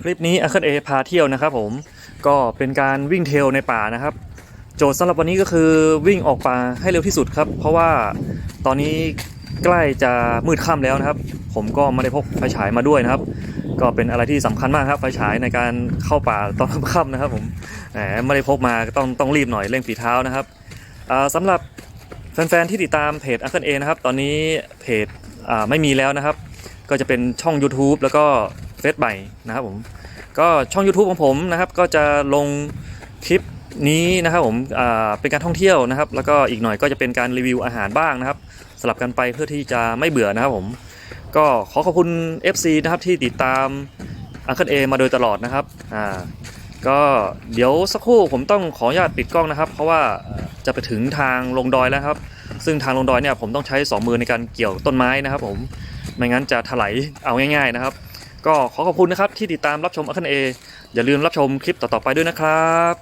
คลิปนี้อัคเคเอพาเที่ยวนะครับผมก็เป็นการวิ่งเทลในป่านะครับ โจทย์สำหรับวันนี้ก็คือวิ่งออกป่าให้เร็วที่สุดครับ เพราะว่าตอนนี้ใกล้จะมืดค่ำแล้วนะครับ ผมก็ไม่ได้พกไฟฉายมาด้วยนะครับ ก็เป็นอะไรที่สำคัญมากครับไฟฉายในการเข้าป่าตอนค่ำนะครับผมแหมไม่ได้พกมาต้องต้องรีบหน่อยเร่งฝีเท้านะครับอ่าสำหรับแฟนๆที่ติดตามเพจอัคเคเอนะครับ ตอนนี้เพจไม่มีแล้วนะครับ ก็จะเป็นช่อง YouTube แล้วก็ ซใหม่นะครับผมก็ช่อง YouTube ของผมนะครับก็จะลงคลิปนี้นะครับผมเป็นการท่องเที่ยวนะครับ แล้วก็อีกหน่อยก็จะเป็นการรีวิวอาหารบ้างนะครับสลับกันไปเพื่อที่จะไม่เบื่อนะครับผมก็ขอขอบคุณ FC นะครับที่ติดตามอังเคิลเอมาโดยตลอดนะครับอ่าก็เดี๋ยวสักครู่ผมต้องขออนุญาตปิดกล้องนะครับ เพราะว่าจะไปถึงทางลงดอยแล้วครับ ซึ่งทางลงดอยเนี่ยผมต้องใช้สองมือในการเกี่ยวต้นไม้นะครับผมไม่งั้นจะถลายเอาง่าย ๆนะครับ ก็ขอขอบคุณนะครับที่ติดตามรับชมอัคเนเออย่าลืมรับชมคลิปต่อๆไปด้วยนะครับ